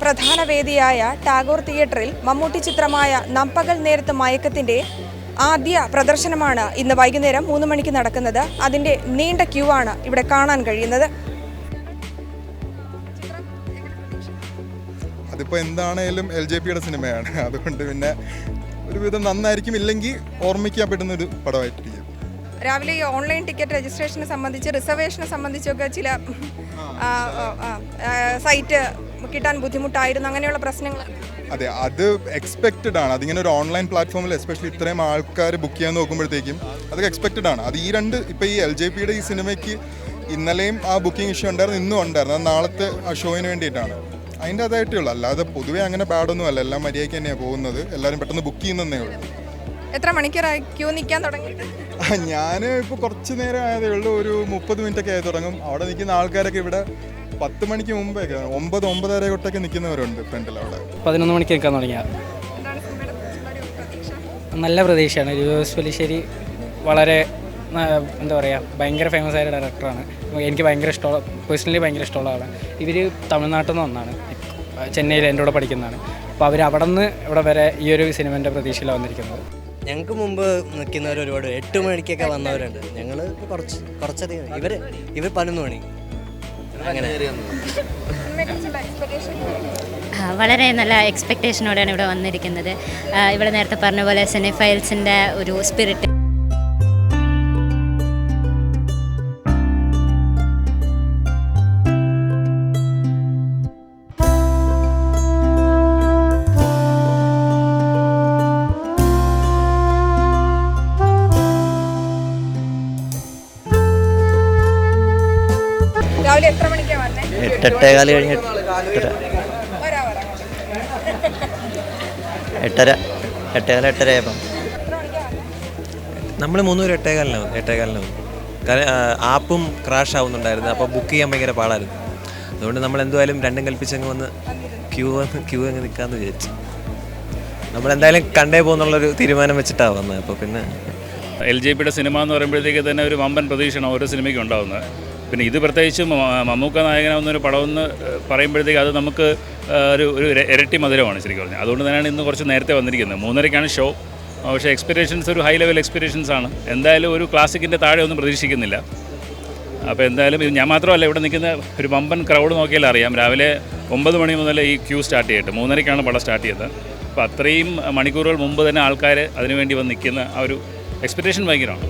പ്രധാന വേദിയായ ടാഗോർ തിയേറ്ററിൽ മമ്മൂട്ടി ചിത്രമായ നമ്പകൽ നേരത്ത് മയക്കത്തിന്റെ ആദ്യ പ്രദർശനമാണ് ഇന്ന് വൈകുന്നേരം മൂന്ന് മണിക്ക് നടക്കുന്നത്. അതിന്റെ നീണ്ട ക്യൂ ആണ് ഇവിടെ കാണാൻ കഴിയുന്നത്. അതിപ്പോൾ എന്താണേലും എൽ ജെ പിയുടെ സിനിമയാണ്. അതുകൊണ്ട് പിന്നെ ഒരുവിധം നന്നായിരിക്കും. ഇല്ലെങ്കിൽ ഓർമ്മിക്കാൻ പറ്റുന്ന ഒരു പടമായിട്ടിരിക്കും. രാവിലെ ഈ ഓൺലൈൻ ടിക്കറ്റ് രജിസ്ട്രേഷനെ സംബന്ധിച്ച് റിസർവേഷനെ സംബന്ധിച്ചൊക്കെ ചില സൈറ്റ് കിട്ടാൻ ബുദ്ധിമുട്ടായിരുന്നു അങ്ങനെയുള്ള പ്രശ്നങ്ങൾ. അതെ അത് എക്സ്പെക്റ്റഡ് ആണ്. അതിങ്ങനെ ഒരു ഓൺലൈൻ പ്ലാറ്റ്ഫോമിൽ എസ്പെഷ്യലി ഇത്രയും ആൾക്കാർ ബുക്ക് ചെയ്യാൻ നോക്കുമ്പോഴത്തേക്കും അതൊക്കെ എക്സ്പെക്റ്റഡ് ആണ്. അത് ഈ രണ്ട് ഇപ്പോൾ ഈ എൽ ജെ പിയുടെ ഈ സിനിമയ്ക്ക് ഇന്നലെയും ആ ബുക്കിംഗ് ഇഷ്യൂ ഉണ്ടായിരുന്നു ഇന്നും ഉണ്ടായിരുന്നു. അത് നാളത്തെ ആ ഷോയിന് വേണ്ടിയിട്ടാണ്. അതിന്റെ അതായിട്ടേ ഉള്ളൂ. അല്ലാതെ പൊതുവേ അങ്ങനെ ബാഡൊന്നും അല്ല. എല്ലാം മര്യാദയ്ക്ക് തന്നെയാണ് പോകുന്നത്. എല്ലാവരും പെട്ടെന്ന് ബുക്ക് ചെയ്യുന്നതേ ഉള്ളൂ. എത്ര മണിക്കൂറായി? ക്യൂ നിൽക്കാൻ തുടങ്ങിയിട്ട്? ഞാൻ ഇപ്പോൾ കുറച്ച് നേരം ആയതേ ഉള്ളൂ. ഒരു മുപ്പത് മിനിറ്റ് ഒക്കെ ആയി തുടങ്ങും. അവിടെ നിൽക്കുന്ന ആൾക്കാരൊക്കെ ഇവിടെ പത്ത് മണിക്ക് മുമ്പേ ഒമ്പത് ഒമ്പതര തൊട്ടൊക്കെ നിൽക്കുന്നവരുണ്ട് ഫ്രണ്ടിൽ അവിടെ. പതിനൊന്ന് മണിക്ക് നിൽക്കാൻ തുടങ്ങിയ. നല്ല പ്രതീക്ഷയാണ്. ജോസ് വലിശ്ശേരി വളരെ എന്താ പറയുക ഭയങ്കര ഫേമസ് ആയ ഡയറക്ടറാണ് എനിക്ക് ഭയങ്കര ഇഷ്ടമുള്ള പേഴ്സണലി ഭയങ്കര ഇഷ്ടമുള്ള ആളാണ്. ഇവർ തമിഴ്നാട്ടിൽ നിന്ന് വന്നാണ്. ചെന്നൈയിൽ എന്റെ കൂടെ പഠിക്കുന്നതാണ്. അപ്പോൾ അവർ അവിടെ നിന്ന് ഇവിടെ വരെ ഈ ഒരു സിനിമേന്റെ പ്രതീക്ഷയിലാണ് വന്നിരിക്കുന്നത്. ഞങ്ങൾക്ക് മുമ്പ് നിൽക്കുന്നവർ ഒരുപാട് എട്ട് മണിക്കൊക്കെ വന്നവരുണ്ട്. ഞങ്ങൾ കുറച്ച് കുറച്ചധികം. ഇവർ ഇവർ പതിനൊന്ന് മണി. വളരെ നല്ല എക്സ്പെക്റ്റേഷനോടെയാണ് ഇവിടെ വന്നിരിക്കുന്നത്. ഇവിടെ നേരത്തെ പറഞ്ഞ പോലെ സെനിഫൈൽസിന്റെ ഒരു സ്പിരിറ്റ് രാവിലെ എത്ര മണിക്കാണ് വന്നേ? എട്ടെട്ടേകാൽ കഴിഞ്ഞ് എട്ടര. എട്ടര. എട്ടേകാല എട്ടര ആയപ്പം. നമ്മൾ മൂന്നൂര് എട്ടേകാലിനാവും എട്ടേകാലിനാവും കാരണം ആപ്പും ക്രാഷ് ആവുന്നുണ്ടായിരുന്നു. അപ്പോൾ ബുക്ക് ചെയ്യാൻ ഭയങ്കര പാടായിരുന്നു. അതുകൊണ്ട് നമ്മൾ എന്തായാലും രണ്ടും കൽപ്പിച്ചങ്ങ് വന്ന് ക്യൂ വന്ന് ക്യൂ അങ്ങ് നിൽക്കാമെന്ന് വിചാരിച്ചു. നമ്മളെന്തായാലും കണ്ടേ പോകുന്നുള്ളൊരു തീരുമാനം വെച്ചിട്ടാണ് വന്നത് അപ്പോൾ പിന്നെ എൽ ജെ പിയുടെ സിനിമ എന്ന് പറയുമ്പോഴത്തേക്ക് തന്നെ ഒരു വമ്പൻ പ്രതീക്ഷയാണ് ഓരോ സിനിമയ്ക്കും ഉണ്ടാകുന്നത് പിന്നെ ഇത് പ്രത്യേകിച്ച് മമ്മൂക്ക നായകനാവുന്നൊരു പടമെന്ന് പറയുമ്പോഴത്തേക്ക് അത് നമുക്ക് ഒരു ഒരു ഇരട്ടി മധുരമാണ് ശരിക്കും പറഞ്ഞാൽ. അതുകൊണ്ട് തന്നെയാണ് ഇന്ന് കുറച്ച് നേരത്തെ വന്നിരിക്കുന്നത്. മൂന്നരയ്ക്കാണ് ഷോ പക്ഷേ എക്സ്പെക്റ്റേഷൻസ് ഒരു ഹൈ ലെവൽ എക്സ്പെക്റ്റേഷൻസ് ആണ്. എന്തായാലും ഒരു ക്ലാസിക്കിന്റെ താഴെ ഒന്നും പ്രതീക്ഷിക്കുന്നില്ല. അപ്പോൾ എന്തായാലും ഇത് ഞാൻ മാത്രമല്ല ഇവിടെ നിൽക്കുന്ന ഒരു വമ്പൻ ക്രൗഡ് നോക്കിയാൽ അറിയാം. രാവിലെ ഒമ്പത് മണി മുതൽ ഈ ക്യൂ സ്റ്റാർട്ട് ചെയ്തിട്ട് മൂന്നരയ്ക്കാണ് പടം സ്റ്റാർട്ട് ചെയ്തത്. അപ്പോൾ അത്രയും മണിക്കൂറുകൾ മുമ്പ് തന്നെ ആൾക്കാർ അതിനുവേണ്ടി വന്ന് നിൽക്കുന്ന ആ ഒരു എക്സ്പെക്റ്റേഷൻ ഭയങ്കരമാണ്.